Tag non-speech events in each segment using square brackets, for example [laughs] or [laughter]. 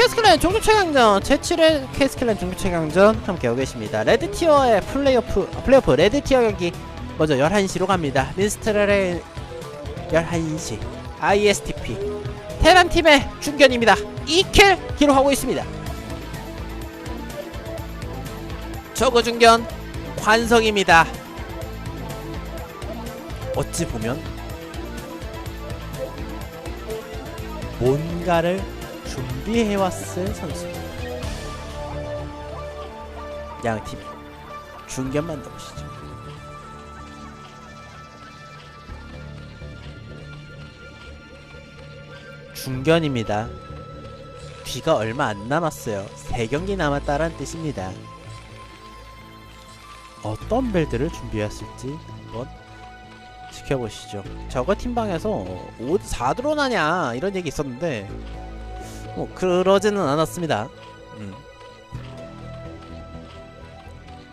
캐스클랜 종교 최강전 제7회 캐스클랜 종교 최강전 함께하고 계십니다. 레드티어의 플레이오프 아, 플레이오프 레드티어 경기 먼저 11시로 갑니다. 민스트렐의 11시 ISTP 테란 팀의 중견입니다. 2킬 기록하고 있습니다. 저거 중견 관성입니다. 어찌 보면 뭔가를 준비해왔을 선수입니다. 양팀 중견 만들어보시죠. 중견입니다. 뒤가 얼마 안 남았어요. 3경기 남았다는 뜻입니다. 어떤 빌드를 준비했을지 한번 지켜보시죠. 저거 팀방에서 5, 4드론 하냐 이런 얘기 있었는데 뭐 그러지는 않았습니다. 음.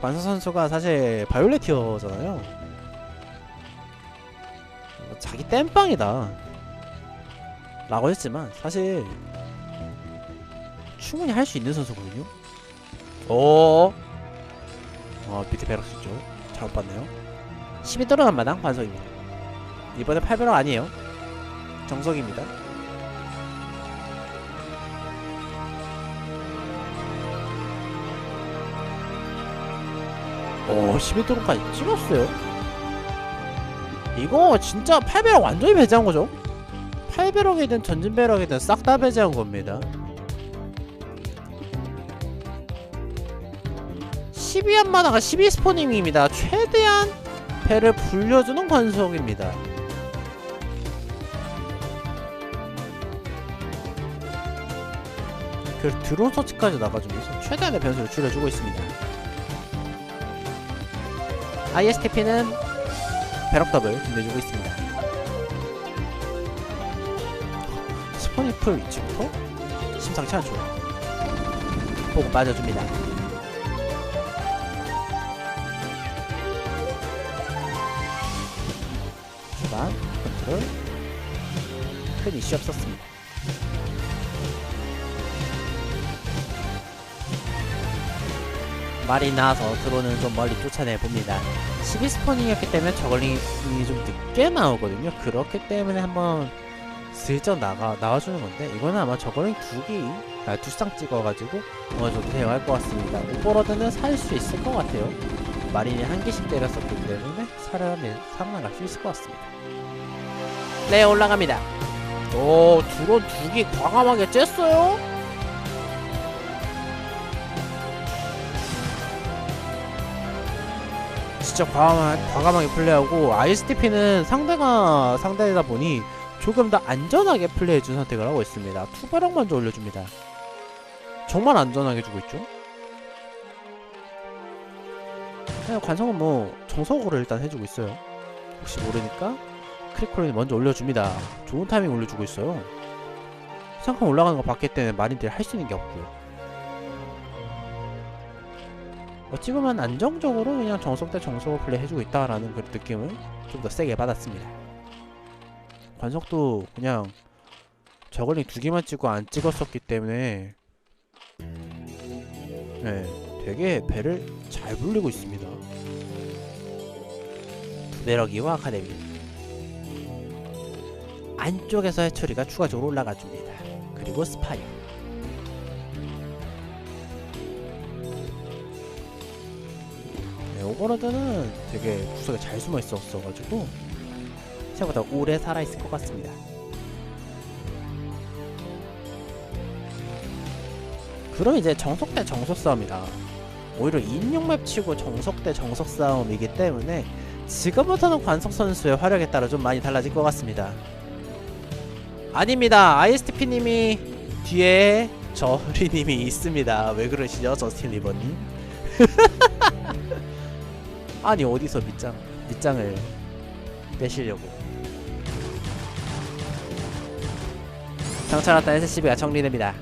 관서 선수가 사실 바이올레티어잖아요. 뭐 자기 땜빵이다. 라고 했지만 사실 충분히 할 수 있는 선수거든요. 오. 어 밑에 베럭스 쪽 잘못 봤네요. 12도로 한마당 관성입니다. 이번에 8배럭 아니에요. 정석입니다. 오 12도로까지 찍었어요. 이거 진짜 8배럭 완전히 배제한 거죠. 8배럭이든 전진배럭이든 싹 다 배제한 겁니다. 12한마다가 12스포닝입니다. 최대한 배를 불려주는 관성입니다. 그 드론 서치까지 나가주면서 최대한의 변수를 줄여주고 있습니다. ISTP는 배럭 더블 준비해주고 있습니다. 스포니풀 위치부터 심상치 않죠. 보고 빠져줍니다. 주방 컨트롤 큰 이슈 없었습니다. 말이 나와서 드론은 좀 멀리 쫓아내 봅니다. 12스포닝이었기 때문에 저걸링이 좀 늦게 나오거든요. 그렇기 때문에 한번 슬쩍 나가 나와주는 건데 이거는 아마 저걸링 두기 아, 두쌍 찍어가지고 어느 정도 대응할 것 같습니다. 오버로드는 살 수 있을 것 같아요. 마린이 한 개씩 때렸었기 때문에 살아면 살아나갈 수 있을 것 같습니다. 네 올라갑니다. 오 드론 두기 과감하게 쬐어요. 진짜 과감하, 과감 하게 플레이하고 ISTP는 상대가 상대다 보니 조금 더 안전하게 플레이해준 선택을 하고 있습니다. 투바락 먼저 올려줍니다. 정말 안전하게 주고 있죠. 그냥 관성은 뭐 정석으로 일단 해주고 있어요. 혹시 모르니까 크리콜이 먼저 올려줍니다. 좋은 타이밍 올려주고 있어요. 상큼 올라가는 거 봤기 때문에 마린들이 할 수 있는 게 없고요. 어찌 보면 안정적으로 그냥 정석 대 정석을 플레이 해주고 있다라는 그런 느낌을 좀 더 세게 받았습니다. 관석도 그냥 저걸링 두 개만 찍고 안 찍었었기 때문에 네, 되게 배를 잘 불리고 있습니다. 두배럭이와 아카데미 안쪽에서 해처리가 추가적으로 올라가 줍니다. 그리고 스파이어 오버로드는 되게 구석에 잘 숨어 있었어가지고 생각보다 오래 살아있을 것 같습니다. 그럼 이제 정석 대 정석 싸움이다. 오히려 인용맵 치고 정석 대 정석 싸움이기 때문에 지금부터는 관석 선수의 화력에 따라 좀 많이 달라질 것 같습니다. 아닙니다. ISTP님이 뒤에 저리님이 있습니다. 왜 그러시죠, 저스틴 리버님? [laughs] 아니 어디서 밑장 밑장을 빼시려고? 정찰왔다 SCB가 정리됩니다.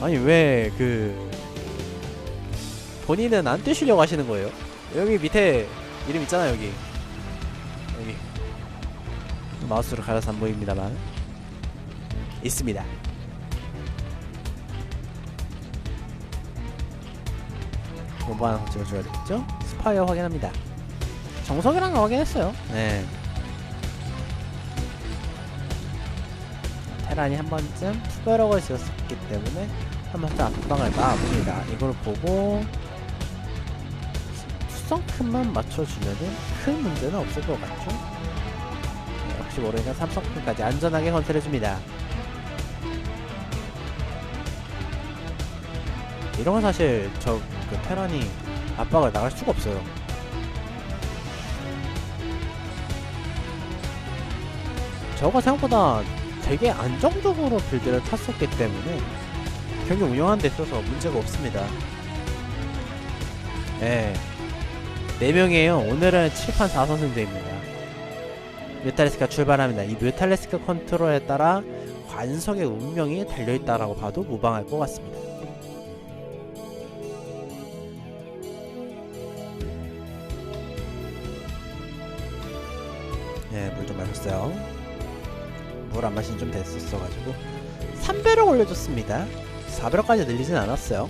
아니 왜 그 본인은 안 뜨시려고 하시는 거예요? 여기 밑에 이름 있잖아 여기 여기 마우스로 가려서 안 보입니다만 있습니다. 공부 하나 더 찍어줘야 되겠죠? 스파이어 확인합니다. 정석이랑 확인했어요. 네. 테란이 한 번쯤 투벼럭을 지었었기 때문에 한 번쯤 앞방을 막아봅니다. 이걸 보고 투성큰만 맞춰주면은 큰 문제는 없을 것 같죠? 네, 혹시 모르니까 삼성큰까지 안전하게 건설해줍니다. 이런 건 사실 저 그 테란이 압박을 나갈 수가 없어요. 저가 생각보다 되게 안정적으로 빌드를 탔었기 때문에 경기 운영하는 데 있어서 문제가 없습니다. 네. 4명이에요. 오늘은 7판 4선승제입니다. 뮤탈리스크가 출발합니다. 이 뮤탈리스크 컨트롤에 따라 관석의 운명이 달려있다라고 봐도 무방할 것 같습니다. 물 좀 마셨어요. 물 안 마신 지좀 됐었어가지고. 3배로 올려줬습니다. 4배로까지 늘리진 않았어요.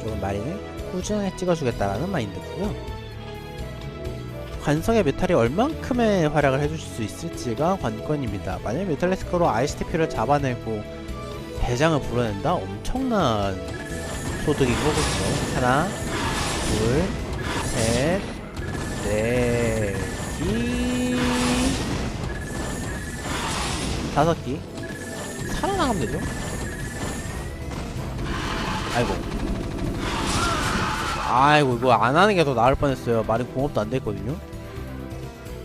조금 마리는 꾸준하게 찍어주겠다라는 마인드고요. 관성의 메탈이 얼만큼의 활약을 해주실 수 있을지가 관건입니다. 만약 메탈리스크로 ISTP를 잡아내고 대장을 불어낸다? 엄청난 소득인 거겠죠. 하나 둘 셋 넷 다섯 기. 살아나가면 되죠? 아이고. 아이고 이거 안 하는 게 더 나을 뻔했어요. 말이 공업도 안 됐거든요.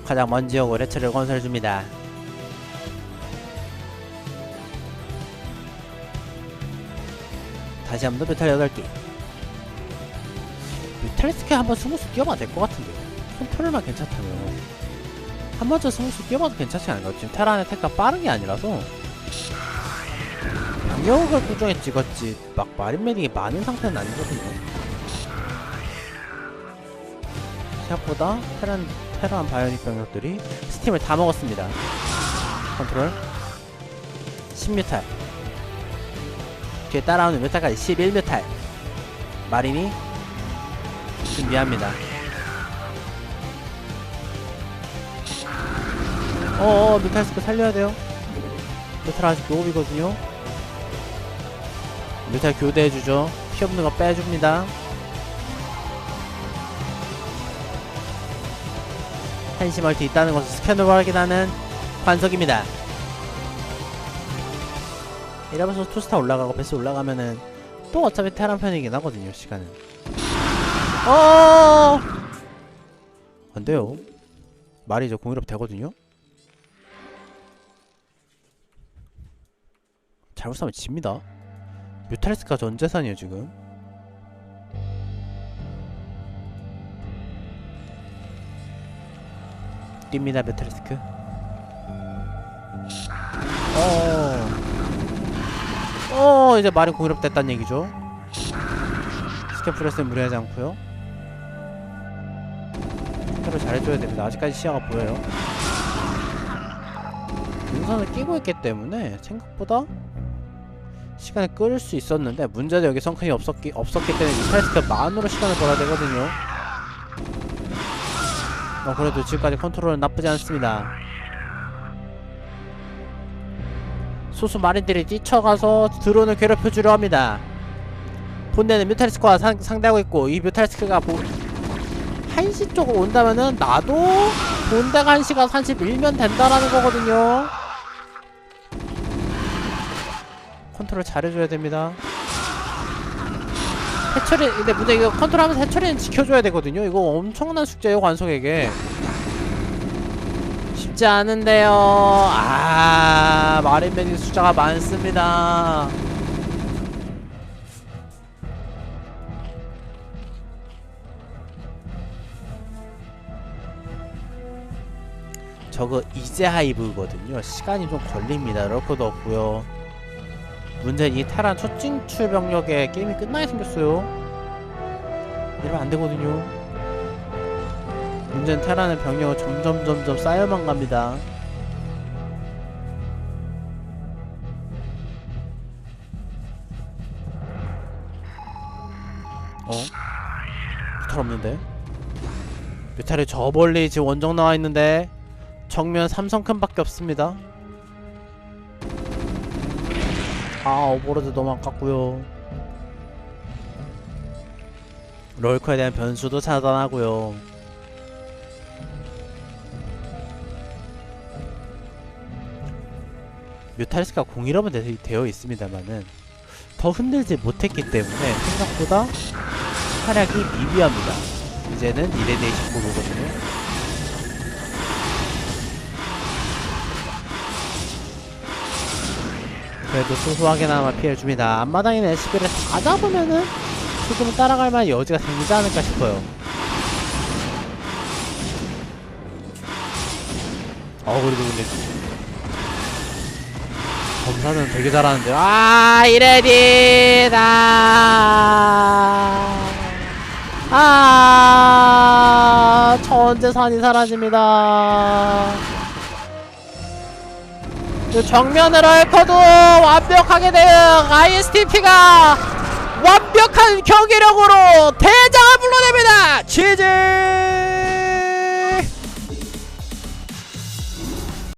가장 먼 지역으로 해체를 건설해줍니다. 다시 한 번 더 메탈 8개 메탈리스크 한번 스무스 뛰어봐도 될 것 같은데요 컨트롤만 괜찮다면 한 번쯤 스무스 뛰어봐도 괜찮지 않을까 지금 테란의 테크가 빠른 게 아니라서. 강력을 꾸준히 찍었지. 막 마린 메딕이 많은 상태는 아니거든요. 생각보다 테란 테란 바이오닉 병력들이 스팀을 다 먹었습니다. 컨트롤. 10뮤탈. 뒤에 따라오는 뮤탈까지 11뮤탈. 마린이 준비합니다 어어 뮤탈스크 살려야 돼요. 뮤탈 아직 노업이거든요. 뮤탈 교대해주죠. 피 없는 거 빼줍니다. 한시 멀티 있다는 것을 스캔으로 확인하는 관석입니다. 이러면서 투스타 올라가고 베스 올라가면은 또 어차피 테란 편이긴 하거든요 시간은. 어! 안돼요. 말이 저 공유럽 되거든요 잘못 싸면 집니다. 뮤탈리스크가 전 재산이에요 지금? 뜁니다 뮤탈리스크. 어. 어 이제 말이 공유럽 됐단 얘기죠. 스캐프레스는 무리하지 않고요. 스캐를 잘해줘야 됩니다. 아직까지 시야가 보여요. 눈선을 끼고 있기 때문에 생각보다 시간을 끌을 수 있었는데 문제는 여기 성큰이 없었기, 없었기 때문에 미탈스크 만으로 시간을 벌어야 되거든요. 어 그래도 지금까지 컨트롤은 나쁘지 않습니다. 소수 마린들이 뛰쳐가서 드론을 괴롭혀주려 합니다. 본대는 뮤탈리스크와 상, 상대하고 있고 이 뮤탈리스크가 보, 한시 쪽으로 온다면은 나도 본대가 한시가 한시 밀면 된다라는 거거든요 컨트롤 잘해줘야 됩니다. 해처리 근데 문제 이거 컨트롤하면서 해처리는 지켜줘야 되거든요. 이거 엄청난 숙제예요 관석에게. 쉽지 않은데요. 아 마린맨이 숫자가 많습니다. 저거 이제 하이브거든요. 시간이 좀 걸립니다. 럴커도 없고요. 문제는 이 테란 첫 진출 병력에 게임이 끝나게 생겼어요. 이러면 안 되거든요. 문제는 테란의 병력은 점점 점점 쌓여만 갑니다. 어? 뮤탈 없는데 뮤탈이 저 멀리 지금 원정 나와 있는데 정면 삼성큰밖에 없습니다 아 오버로드 너무 아깝고요 롤커에 대한 변수도 차단하고요 뮤탈리스가 되- 되어 있습니다만은 더 흔들지 못했기 때문에 생각보다 활약이 미비합니다. 이제는 1대 29거든요. 그래도 소소하게나마 피해를 줍니다. 앞마당에는 SCB를 다 잡으면은 조금 따라갈 만한 여지가 생기지 않을까 싶어요. 어, 그래도 근데 검사는 되게 잘하는데 아 이레디 다 아 천재산이 사라집니다 그 정면을 얽혀도 완벽하게 대응 ISTP가 완벽한 경기력으로 대장을 불러냅니다. 치즈